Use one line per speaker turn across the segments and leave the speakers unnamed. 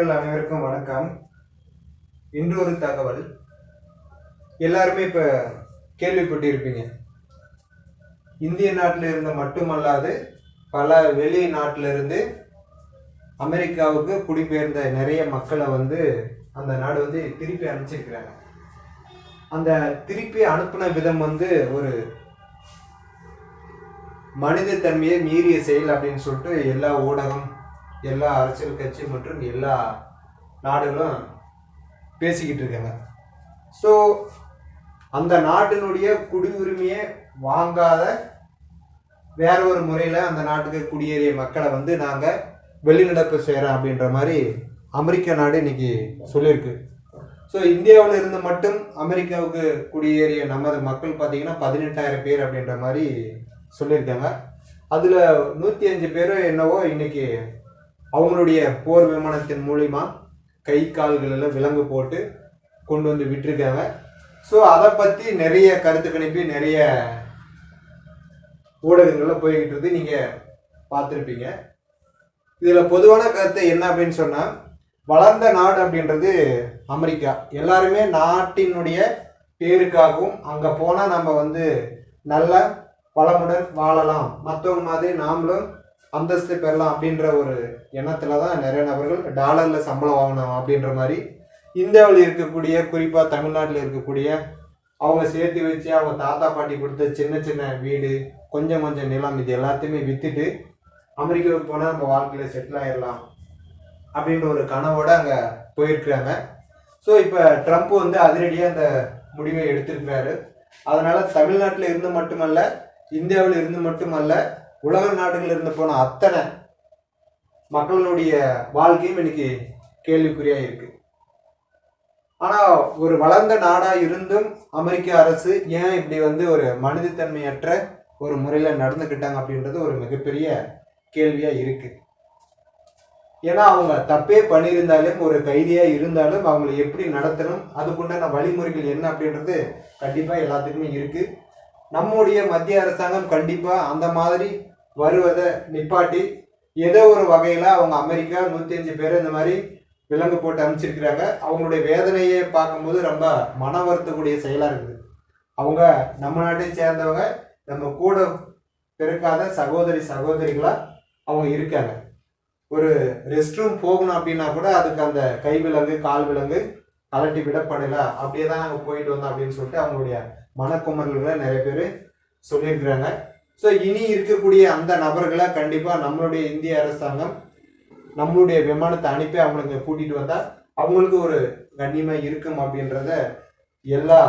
நண்பர்கள் அனைவருக்கும் வணக்கம். இன்று ஒரு தகவல். எல்லாருமே இப்போ கேள்விப்பட்டிருப்பீங்க. இந்திய நாட்டில் இருந்து மட்டுமல்லாது பல வெளி நாட்டிலிருந்து அமெரிக்காவுக்கு குடிபெயர்ந்த நிறைய மக்களை வந்து அந்த நாடு வந்து திருப்பி அனுப்பிச்சிருக்கிறாங்க. அந்த திருப்பி அனுப்பின விதம் வந்து ஒரு மனித தன்மையை மீறிய செயல் அப்படின்னு சொல்லிட்டு எல்லா ஊடகம் எல்லா அரசியல் கட்சி மற்றும் எல்லா நாடுகளும் பேசிக்கிட்டு இருக்காங்க. ஸோ அந்த நாட்டினுடைய குடியுரிமையை வாங்காத வேற ஒரு முறையில் அந்த நாட்டுக்கு குடியேறிய மக்களை வந்து நாங்கள் வெளிநடப்பு செய்கிறோம் அப்படின்ற மாதிரி அமெரிக்க நாடு இன்னைக்கு சொல்லியிருக்கு. ஸோ இந்தியாவில் இருந்து மட்டும் அமெரிக்காவுக்கு குடியேறிய நமது மக்கள் பார்த்தீங்கன்னா பதினெட்டாயிரம் பேர் அப்படின்ற மாதிரி சொல்லியிருக்காங்க. அதில் நூற்றி அஞ்சு பேரும் என்னவோ இன்னைக்கு அவங்களுடைய போர் விமானத்தின் மூலிமா கை கால்களில் விலங்கு போட்டு கொண்டு வந்து விட்டுருக்காங்க. ஸோ அதை பற்றி நிறைய கருத்து கணிப்பு நிறைய ஊடகங்களில் போய்கிட்டு இருந்து நீங்கள் பார்த்துருப்பீங்க. இதில் பொதுவான கருத்து என்ன அப்படின்னு சொன்னால் வளர்ந்த நாடு அப்படின்றது அமெரிக்கா. எல்லாருமே நாட்டினுடைய பேருக்காகவும் அங்கே போனால் நம்ம வந்து நல்ல வளமுடன் வாழலாம். மற்றவங்க மாதிரி நாமளும் அந்தஸ்து பெறலாம் அப்படின்ற ஒரு எண்ணத்துல தான் நிறைய நபர்கள் டாலரில் சம்பளம் வாங்கணும் அப்படின்ற மாதிரி இந்தியாவில் இருக்கக்கூடிய குறிப்பாக தமிழ்நாட்டில் இருக்கக்கூடிய அவங்க சேர்த்து வச்சு அவங்க தாத்தா பாட்டி கொடுத்த சின்ன சின்ன வீடு கொஞ்சம் கொஞ்சம் நிலம் இது எல்லாத்தையுமே விற்றுட்டு அமெரிக்காவுக்கு போனால் நம்ம வாழ்க்கையில் செட்டில் ஆயிடலாம் அப்படின்ற ஒரு கனவோடு அங்கே போயிருக்கிறாங்க. ஸோ இப்போ ட்ரம்ப் வந்து அதிரடியாக அந்த முடிவை எடுத்திருக்கிறாரு. அதனால் தமிழ்நாட்டில் இருந்து மட்டுமல்ல இந்தியாவில் இருந்து மட்டுமல்ல உலக நாடுகளில் இருந்து போன அத்தனை மக்களுடைய வாழ்க்கையும் இன்னைக்கு கேள்விக்குறியாக இருக்கு. ஆனால் ஒரு வளர்ந்த நாடாக இருந்தும் அமெரிக்க அரசு ஏன் இப்படி வந்து ஒரு மனிதத்தன்மையற்ற ஒரு முறையில் நடந்துக்கிட்டாங்க அப்படின்றது ஒரு மிகப்பெரிய கேள்வியாக இருக்குது ஏன்னா அவங்க தப்பே பண்ணியிருந்தாலும் ஒரு கைதியாக இருந்தாலும் அவங்களை எப்படி நடத்தணும் அதுக்குண்டான வழிமுறைகள் என்ன அப்படின்றது கண்டிப்பாக எல்லாத்துக்குமே இருக்குது நம்முடைய மத்திய அரசாங்கம் கண்டிப்பாக அந்த மாதிரி வருவதை நிப்பாட்டி ஏதோ ஒரு வகையில் அவங்க அமெரிக்கா நூற்றி அஞ்சு பேர் இந்த மாதிரி விலங்கு போட்டு அனுப்பிச்சிருக்கிறாங்க. அவங்களுடைய வேதனையை பார்க்கும்போது ரொம்ப மன வருத்தக்கூடிய செயலாக இருக்குது. அவங்க நம்ம நாட்டை சேர்ந்தவங்க நம்ம கூட பிறக்காத சகோதரி சகோதரிகளாக அவங்க இருக்காங்க. ஒரு ரெஸ்ட் ரூம் போகணும் அப்படின்னா கூட அதுக்கு அந்த கை விலங்கு கால் விலங்கு கலட்டி விடப்படலை. அப்படியே தான் நாங்கள் போயிட்டு வந்தோம் அப்படின்னு சொல்லிட்டு அவங்களுடைய மனக்குமரல்களை நிறைய பேர் சொல்லியிருக்கிறாங்க. ஸோ இனி இருக்கக்கூடிய அந்த நபர்களை கண்டிப்பாக நம்மளுடைய இந்திய அரசாங்கம் நம்மளுடைய விமானத்தை அனுப்பி அவங்களுக்கு கூட்டிகிட்டு வந்தால் அவங்களுக்கு ஒரு கண்ணியமாக இருக்கும் அப்படின்றத எல்லா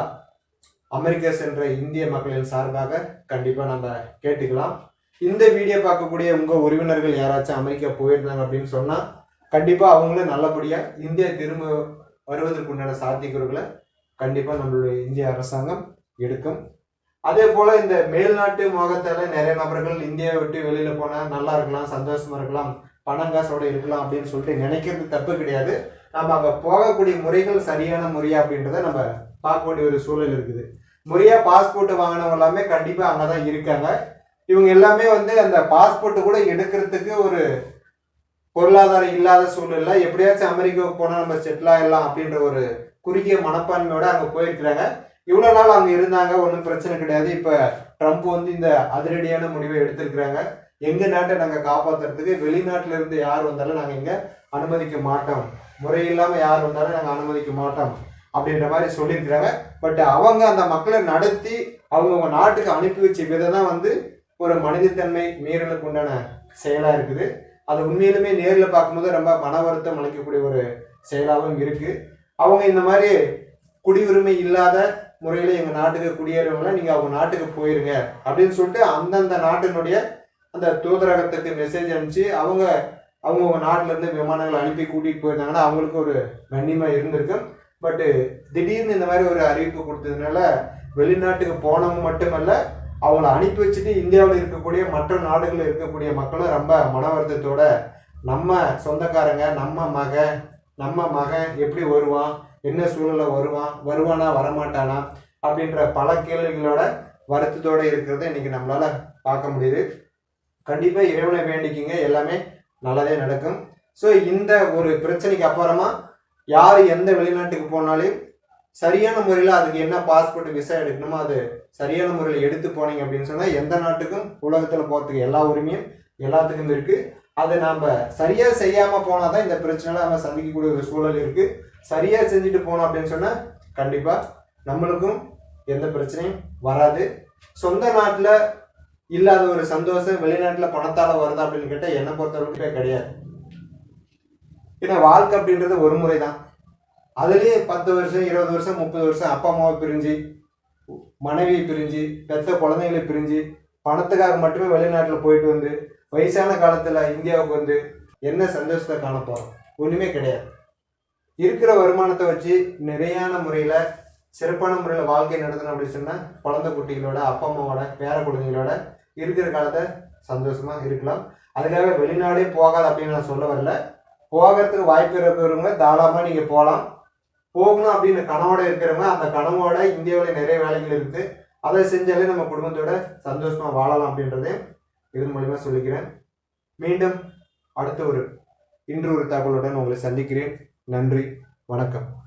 அமெரிக்கா சென்ற இந்திய மக்களின் சார்பாக கண்டிப்பாக நம்ம கேட்டுக்கலாம். இந்த வீடியோ பார்க்கக்கூடிய உங்கள் உறவினர்கள் யாராச்சும் அமெரிக்கா போயிருந்தாங்க அப்படின்னு சொன்னால் கண்டிப்பாக அவங்களும் நல்லபடியாக இந்தியா திரும்ப வருவதற்கு உண்டான சாத்தியக்கூறுகளை கண்டிப்பாக நம்மளுடைய இந்திய அரசாங்கம் எடுக்கும். அதே போல் இந்த மேல்நாட்டு மோகத்தால் நிறைய நபர்கள் இந்தியாவை விட்டு வெளியில் போனால் நல்லா இருக்கலாம் சந்தோஷமா இருக்கலாம் பணங்காசோட இருக்கலாம் அப்படின்னு சொல்லிட்டு நினைக்கிறது தப்பு கிடையாது. நம்ம அங்கே போகக்கூடிய முறைகள் சரியான முறையா அப்படின்றத நம்ம பார்க்க வேண்டிய ஒரு சூழல் இருக்குது. முறையாக பாஸ்போர்ட் வாங்கினவங்க எல்லாமே கண்டிப்பாக அங்கதான் இருக்காங்க. இவங்க எல்லாமே வந்து அந்த பாஸ்போர்ட் கூட எடுக்கிறதுக்கு ஒரு பொருளாதாரம் இல்லாத சூழ்நிலை எப்படியாச்சும் அமெரிக்காவுக்கு போனால் நம்ம செட்டில் ஆயிடலாம் அப்படின்ற ஒரு குறுகிய மனப்பான்மையோட அங்கே போயிருக்கிறாங்க. இவ்வளோ நாள் அங்கே இருந்தாங்க ஒன்றும் பிரச்சனை கிடையாது. இப்போ ட்ரம்ப் வந்து இந்த அதிரடியான முடிவை எடுத்திருக்கிறாங்க. எங்கள் நாட்டை நாங்கள் காப்பாற்றுறதுக்கு வெளிநாட்டில் இருந்து யார் வந்தாலும் நாங்கள் இங்கே அனுமதிக்க மாட்டோம். முறையில்லாமல் யார் வந்தாலும் நாங்கள் அனுமதிக்க மாட்டோம் அப்படின்ற மாதிரி சொல்லியிருக்கிறாங்க. பட் அவங்க அந்த மக்களை நடத்தி அவங்கவுங்க நாட்டுக்கு அனுப்பி வச்ச விதம் தான் வந்து ஒரு மனிதத்தன்மை மீறலுக்கு உண்டான செயலாக இருக்குது. அது உண்மையிலுமே நேரில் பார்க்கும்போது ரொம்ப மன வருத்தம் அளிக்கக்கூடிய ஒரு செயலாகவும் இருக்குது அவங்க இந்த மாதிரி குடியுரிமை இல்லாத முறையில் எங்கள் நாட்டுக்கு குடியேறவங்களாம் நீங்கள் அவங்க நாட்டுக்கு போயிருங்க அப்படின்னு சொல்லிட்டு அந்தந்த நாட்டினுடைய அந்த தூதரகத்துக்கு மெசேஜ் அனுப்பிச்சு அவங்க அவங்கவுங்க நாட்டிலேருந்து விமானங்கள் அனுப்பி கூட்டிகிட்டு போயிருந்தாங்கன்னா அவங்களுக்கு ஒரு கண்ணியமாக இருந்திருக்கும். பட்டு திடீர்னு இந்த மாதிரி ஒரு அறிவிப்பு கொடுத்ததுனால வெளிநாட்டுக்கு போனவங்க மட்டுமல்ல அவங்கள அனுப்பி வச்சுட்டு இந்தியாவில் இருக்கக்கூடிய மற்ற நாடுகளில் இருக்கக்கூடிய மக்களும் ரொம்ப மன வருத்தத்தோட நம்ம சொந்தக்காரங்க நம்ம மகன் நம்ம மகன் எப்படி வருவான் என்ன சூழ்நிலை வருவான் வருவானா வரமாட்டானா அப்படின்ற பல கேள்விகளோட வருத்தத்தோடு இருக்கிறத இன்னைக்கு நம்மளால் பார்க்க முடியுது. கண்டிப்பாக இறைவனை வேண்டிக்கிங்க. எல்லாமே நல்லதே நடக்கும். ஸோ இந்த ஒரு பிரச்சனைக்கு அப்புறமா யார் எந்த வெளிநாட்டுக்கு போனாலும் சரியான முறையில் அதுக்கு என்ன பாஸ்போர்ட் விசா எடுக்கணுமோ அது சரியான முறையில் எடுத்து போனீங்க அப்படின்னு சொன்னால் எந்த நாட்டுக்கும் உலகத்தில் போகிறதுக்கு எல்லா உரிமையும் எல்லாத்துக்கும் இருக்குது அதை நாம் சரியாக செய்யாமல் போனால் தான் இந்த பிரச்சனைலாம் நம்ம சந்திக்கக்கூடிய ஒரு சூழல் இருக்குது சரியாக செஞ்சுட்டு போனோம் அப்படின்னு சொன்னால் கண்டிப்பாக நம்மளுக்கும் எந்த பிரச்சனையும் வராது. சொந்த நாட்டில் இல்லாத ஒரு சந்தோஷம் வெளிநாட்டில் பணத்தால் வருதா அப்படின்னு கேட்டால் என்னை பொறுத்தளவுக்கு கிடையாது. ஏன்னா வாழ்க்கை அப்படின்றது ஒரு முறை தான் அதுலேயே பத்து வருஷம் இருபது வருஷம் முப்பது வருஷம் அப்பா அம்மாவை பிரிஞ்சு மனைவியை பிரிஞ்சு பெத்த குழந்தைங்களை பிரிஞ்சு பணத்துக்காக மட்டுமே வெளிநாட்டில் போயிட்டு வந்து வயசான காலத்தில் இந்தியாவுக்கு வந்து என்ன சந்தோஷத்தை காணப்போகிறோம் ஒன்றுமே கிடையாது. இருக்கிற வருமானத்தை வச்சு நிறையான முறையில் சிறப்பான முறையில் வாழ்க்கை நடத்தணும் அப்படின்னு சொன்னால் குழந்தை குட்டிகளோட அப்பா அம்மாவோட பேர குழந்தைகளோட இருக்கிற காலத்தை சந்தோஷமாக இருக்கலாம். அதுக்காக வெளிநாடே போகாது அப்படின்னு நான் சொல்ல வரல. போகிறதுக்கு வாய்ப்பு இருக்கிறவங்க தாராளமாக நீங்கள் போகலாம் போகணும் அப்படின்னு கனவோட இருக்கிறவங்க அந்த கனவோட இந்தியாவில் நிறைய வேலைகள் இருக்குது அதை செஞ்சாலே நம்ம குடும்பத்தோட சந்தோஷமாக வாழலாம் அப்படின்றதையும் இதன் மூலிமா சொல்லிக்கிறேன். மீண்டும் அடுத்த ஒரு இன்று ஒரு தகவலுடன் உங்களை சந்திக்கிறேன். நன்றி வணக்கம்.